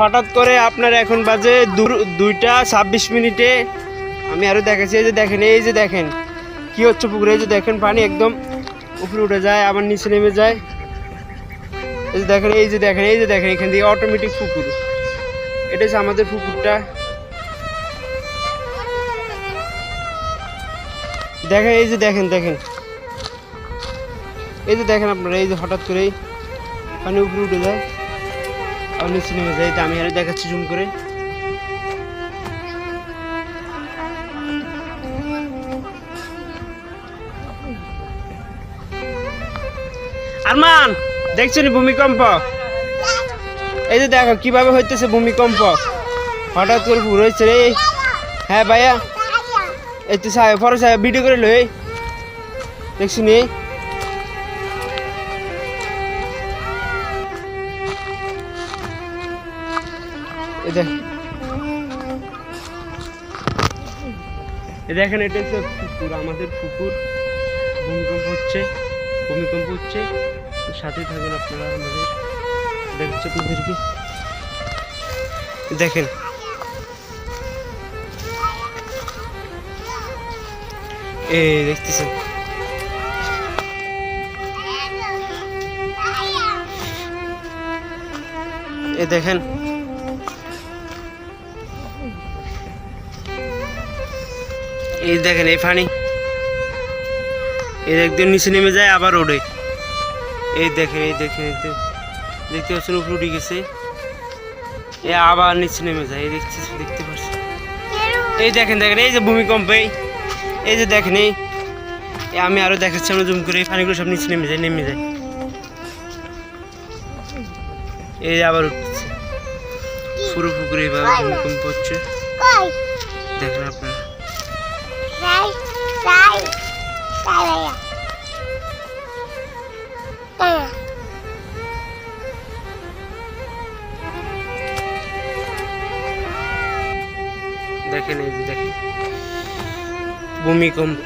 হঠাৎ করে আপনার এখন বাজে দুইটা ছাব্বিশ মিনিটে। আমি আরও দেখাচ্ছি, এই যে দেখেন, এই যে দেখেন। কি হচ্ছে পুকুরে, এই যে দেখেন, পানি একদম উপরে উঠে যায়, আবার নিচে নেমে যায়। এই যে দেখেন, এই যে দেখেন, এই যে দেখেন, এখান দিয়ে অটোমেটিক পুকুর। এটা হচ্ছে আমাদের পুকুরটা। দেখেন, এই যে দেখেন দেখেন। এই যে দেখেন আপনারা, এই যে হঠাৎ করেই পানি উপরে উঠে যায়। নিচে নেমে যায় এই আমি আরও দেখাচ্ছি জুম করে আরমান দেখছেন ভূমিকম্প? এই যে দেখো, কীভাবে হইতেছে ভূমিকম্প? হঠাৎ করে পুরো হয়েছে রে। হ্যাঁ ভাইয়া। এই তো সাহেব সাহেব ভিডিও করে লই। দেখছি নি। দেখেন এটা হচ্ছে পুকুর, আমাদের পুকুর। ভূমিকম্প হচ্ছে ভূমিকম্প হচ্ছে। তো সাথেই থাকুন আপনারা, আমাদের দেখছে পুকুরকে। দেখেন। দেখতেছেন। এ দেখেন। এই দেখেন, এই পানি এই একদম নিচে নেমে যায়, আবার ওড়ে এই দেখেন এই দেখেন। দেখতে পাচ্ছেন, উপরে উঠে গেছে। এ আবার নিচে নেমে যায়, এই দেখতে দেখতে পাচ্ছেন। এই দেখেন দেখেন, এই যে ভূমিকম্প, এই। যে দেখেন, এই। আমি আরও দেখাচ্ছি, আমরা জুম করে এই পানিগুলো সব নিচে নেমে যায় নেমে যায়। এই আবার উঠছে। পুরো পুকুরে এভাবে ভূমিকম্প হচ্ছে। দেখেন আপনারা। দেখেন এই যে দেখেন। ভূমিকম্প।